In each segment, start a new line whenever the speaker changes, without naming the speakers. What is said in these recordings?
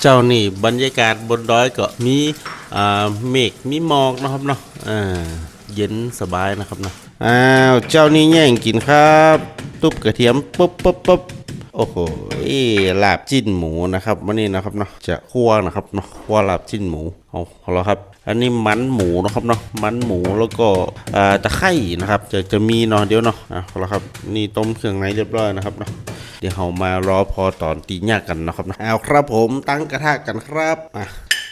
เจ้านี่บรรยากาศบนดอยก็มีเมฆมีหมอกนะครับเนาะเย็นสบายนะครับเนาะอ้าวเจ้านี่แย่งกินครับตุ๊บกระเทียมปุ๊บปุ๊บปุ๊บโอ้โหลาบจิ้นหมูนะครับวันนี้นะครับเนาะจะคั่วนะครับเนาะคั่วลาบจิ้นหมูเอาเอาละครับ อันนี้มันหมูนะครับเนาะมันหมูแล้วก็ตะไคร่นะครับ จะจะมีเนาะเดี๋ยวเนาะอะเอาละครับนี่ต้มเครื่องในเรียบร้อยนะครับเนาะเดี๋ยวเรามารอพอตอนตีหยากกันนะครับนะเอาครับผมตั้งกระทะกันครับอะ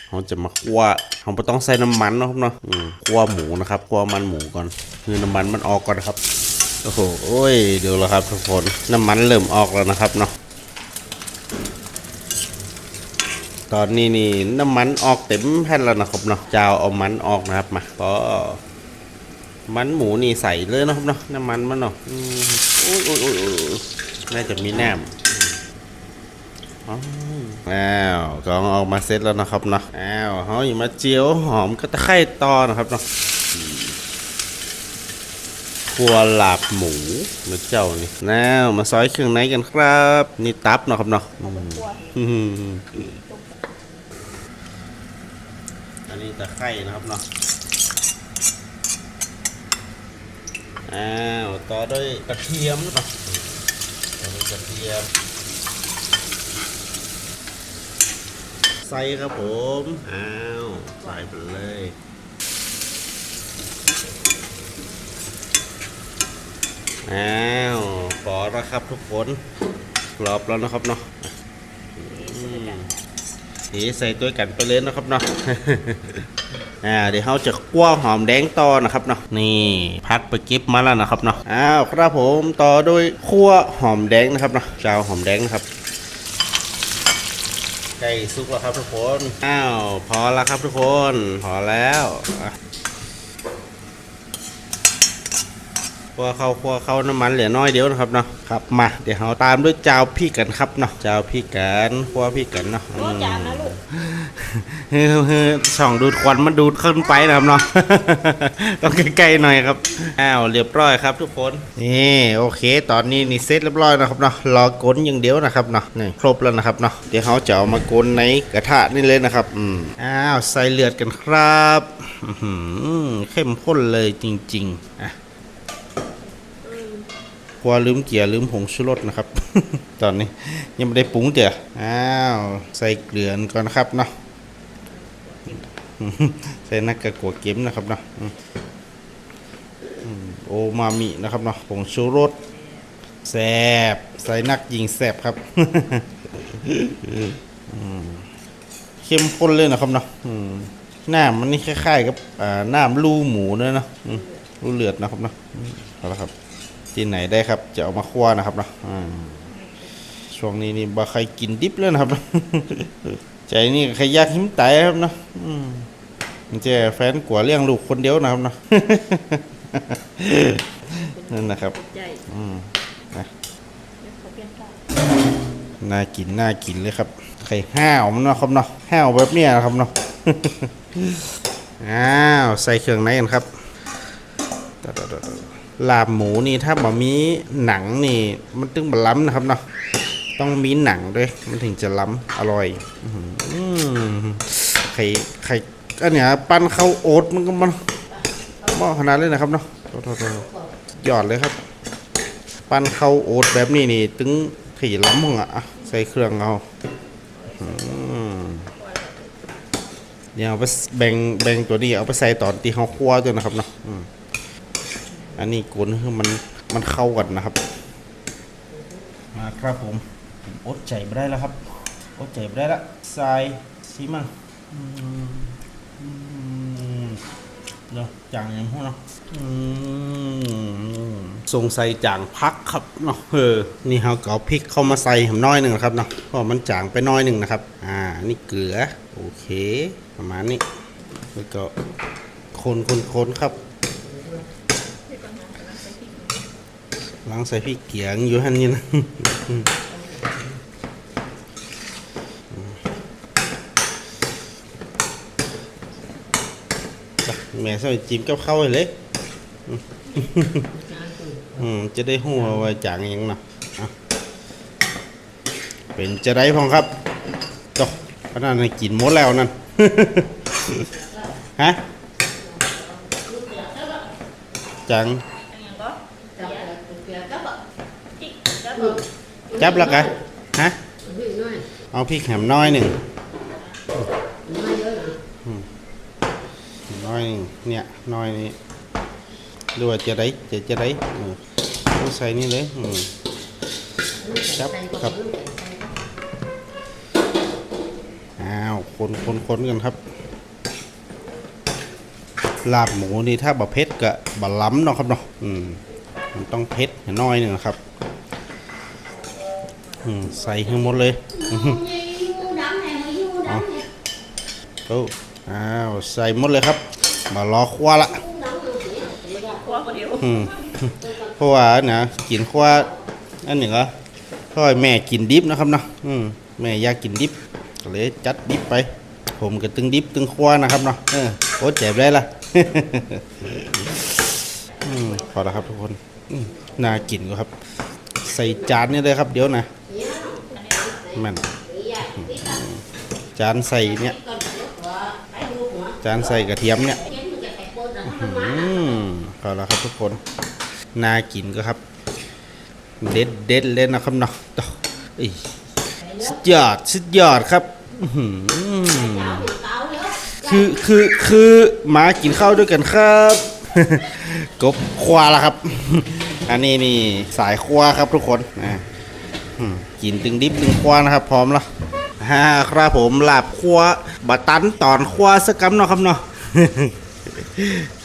เราจะมาคั่วเราไม่ต้องใส่น้ำมันนะครับเนาะคั่วหมูนะครับคั่วมันหมูก่อนคือน้ำมันมันออกก่อนนะครับโอ้โหเดี๋ยวแล้วครับทุกคนน้ำมันเริ่มออกแล้วนะครับเนาะ ตอนนี้นี่น้ำมันออกเต็มแผ่นแล้วนะครับเนาะจะเอาเอามันออกนะครับมาก็มันหมูนี่ใส่เลยนะครับเนาะน้ำมันมันเนาะอืมโอ้ยโอ้ยโอ้ยโอ้ยน่าจะมีแหนมอ้าวกองออกมาเสร็จแล้วนะครับเนาะอ้าวเฮาอย่มาเจียวหอมก็ตะไคร่ต่อนะครับเนาะครัวหลาบหมูนะเจ้านี่แล้วมาซอยเครื่องในกันครับ นี่ตับเนาะครับเนาะ อันนี้ตะไคร่นะครับเนาะอ้าวต่อด้วยกระเทียมเนาะใส่กระเทียมใส่ครับผมอ้าวใส่ไปเลยอ้าวพอแล้วครับทุกคนกรอบแล้วนะครับเนาะ ใส่ตัวกันไปเลยนะครับเนาะอ่าเดี๋ยวเราจะคั่วหอมแดงต่อนะครับเนาะนี่พักไปกิฟมาแล้วนะครับเนาะอ้าวครับผมต่อด้วยคั่วหอมแดงนะครับเนาะจาวหอมแดงนะครับไก่สุกแล้วครับทุกคน อ้าว พอแล้วครับทุกคน พอแล้ว อะคั่วเข้าคั่วเข้าน้ำมันเหลือน้อยเดียวนะครับเนาะครับมาเดี๋ยวเราตามด้วยจาวพริกกันครับเนาะจาวพริกกันคั่วพริกกันเนาะอื
โอ้
ม
จานนะลูก
เฮ้ยเฮ้ยช่องดูดควันมันดูดขึ้นไปนะครับเนาะต้องใกล้ๆหน่อยครับอ้าวเรียบร้อยครับ ทุกคนนี่โอเค ตอนนี้นี่เสร็จเรียบร้อยนะครับเนาะรอกลอย่างเดียวนะครับเนาะนี่ครบแล้วนะครับเนาะเดี๋ยวเขาจะเอามากลในกระทะนี่เลยนะครับอืมอ้าวใส่เลือดกันครับอื้อหือเข้มข้นเลยจริง ๆอะก ลัวลืมเกียร์ลืมผงชูรสนะครับ ตอนนี้ยังไม่ได้ปรุงเดี๋ยวอ้าวใส่เกลือก่อนนะครับเนาะใส่นักกระกัวเก็มนะครับเนาะโอมามินะครับเนาะผงชูรสแซบใส่นักยิงแซบครับเข้มข้นเลยนะครับเนาะอืมน้ำมันนี่คล้ายๆกับอ่าน้ำลูหมูเนะเนาะอืมลูเลือดนะครับเนาะเอาละครับ ที่ไหนได้ครับ จะเอามาคั่วนะครับเนาะอ่าช่วงนี้นี่บ่ใครกินดิบเลยนะครับ ใจนี่ใครอยากหิมตายครับเนาะอืมมันจะแฟนกลัวเลี้ยงลูกคนเดียวนะครับเนาะนั่นนะครับ
ใจ
อืมนะ
เขาเปลี่ยนใจ
น่ากินน่ากินเลยครับ ไข่ห้าวมันเนาะครับเนาะห้าวแบบเนี้ยนะครับเนาะอ้าวใส่เครื่องในกันครับ ลาบหมูนี่ถ้าบ่มีหนังนี่ มันตึงบล้ำนะครับเนาะต้องมีหนังด้วย มันถึงจะล้ำอร่อยอไข่ไข่อันเนี้ยปั้นข้าวโอ๊ตมันก็มันหม้อขนาดเลยนะครับเนาะโทษโทษโทษยอดเลยครับ ปั้นข้าวโอ๊ตแบบนี้นี่ ตึงถี่ล้ำของอะใส่เครื่องเอาเดี๋ยวเอาไปแบ่งแบ่งตัวนี้เอาไปใส่ตอนที่เขาคั่วด้วยนะครับเนาะ อืมอันนี้กุนคือมันมันเข้ากันนะครับ มาครับผมผมอดใจไม่ได้แล้วครับอดใจไม่ได้ละใส่ซีมั่งอืมอืมเดี๋ยวจางอย่างพวกเนาะอืมสงสัยจางพักครับเนาะเออนี่เราก็เอาพริกเข้ามาใส่ผมน้อยหนึ่งนะครับเนาะเพราะมันจางไปน้อยหนึ่งนะครับ อ่า นี่เกลือ โอเค ประมาณนี้ แล้วก็คนคนคนครับ ล้างใส่พริกเกียงอยู่หันนี่นะแม่ใส่จิ้มกับข้าวเลยอืมจะได้หัวว่าจางย่างนะเป็นจะได้พองครับจบอันนั้นกินหมดแล้วนั่นฮะจัง
Anh em có
จับเกลือจับอะ
chị các
จับแล้วกะฮะ
พี่น้อย
เอาพริกแหมน้อยหนึ่ง
น้อยเยอะนะ
น้อยหนึ่งเนี่ยน้อยนี่ดูว่าจะได้จะจะได้เออเอาใส่นี่เลยอืมจับครับอ้าวคนคนคนกันครับ ลาบหมูนี่ถ้าบะเผ็ดกะบะล้ำเนาะครับเนาะอืมมันต้องเผ็ดน้อยหนึ่งนะครับอืม ใส่ให้หมดเลยอื้อหือเอาโอ้อ้าวใส่หมดเลยครับ มารอคว้าละ
qua một điều
อืมเพราะว่านะกินคว้าอันหนึ่งเหรอเพราะว่าแม่กินดิบนะครับเนาะอืมแม่อยากกินดิบก็เลยจัดดิบไป ผมก็ตึงดิบตึงคว้านะครับเนาะเออโอ้เจ็บได้ละอืมพอแล้วครับทุกคนอืมน่ากินก็ครับ ใส่จานนี่เลยครับเดี๋ยวนะ มันจานใส่เนี่ยจานใส่กระเทียมเนี่ยอืมเอาละครับทุกคนน่ากินก็ครับ เด็ดเด็ดเลยนะครับเนาะสุดยอดสุดยอดครับอื้อคือคือคือมากินข้าวด้วยกันครับกบควาละครับ อันนี้นี่สายควาครับทุกคนอ่า กินตึงดิบตึงควานะครับ พร้อมแล้วฮ่าครับผมลาบควาบะตันตอนควาสกัมเนาะครับเนาะ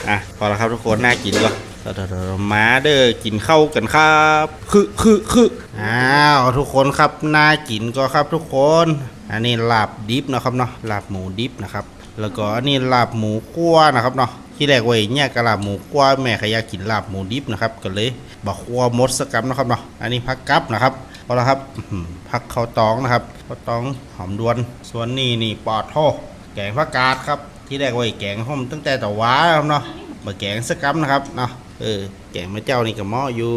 อะพอแล้วครับทุกคนน่ากินก็เดี๋ยวๆๆมาเด้อกินเข้ากันครับคือคือคืออ้าวทุกคนครับน่ากินก็ครับทุกคน อันนี้ลาบดิบนะครับเนาะลาบหมูดิบนะครับ แล้วก็อันนี้ลาบหมูคั่วนะครับเนาะที่แรกไว้เนี่ยกะลาบหมูคั่วแม่ขยากินลาบหมูดิบนะครับก็เลยบักคั่วมดสกัมนะครับเนาะอันนี้ผักกับนะครับ พอแล้วครับพักข้าวตองนะครับข้าวตองหอมดวน ส่วนนี้นี่ปอดท่อแกงผักกาดครับ ที่แรกไว้แกงห้มตั้งแต่แต่ว้าครับเนาะมาแกงสกกัมนะครับเนาะเออแกงมะเจ้านี่กับหม้ออยู่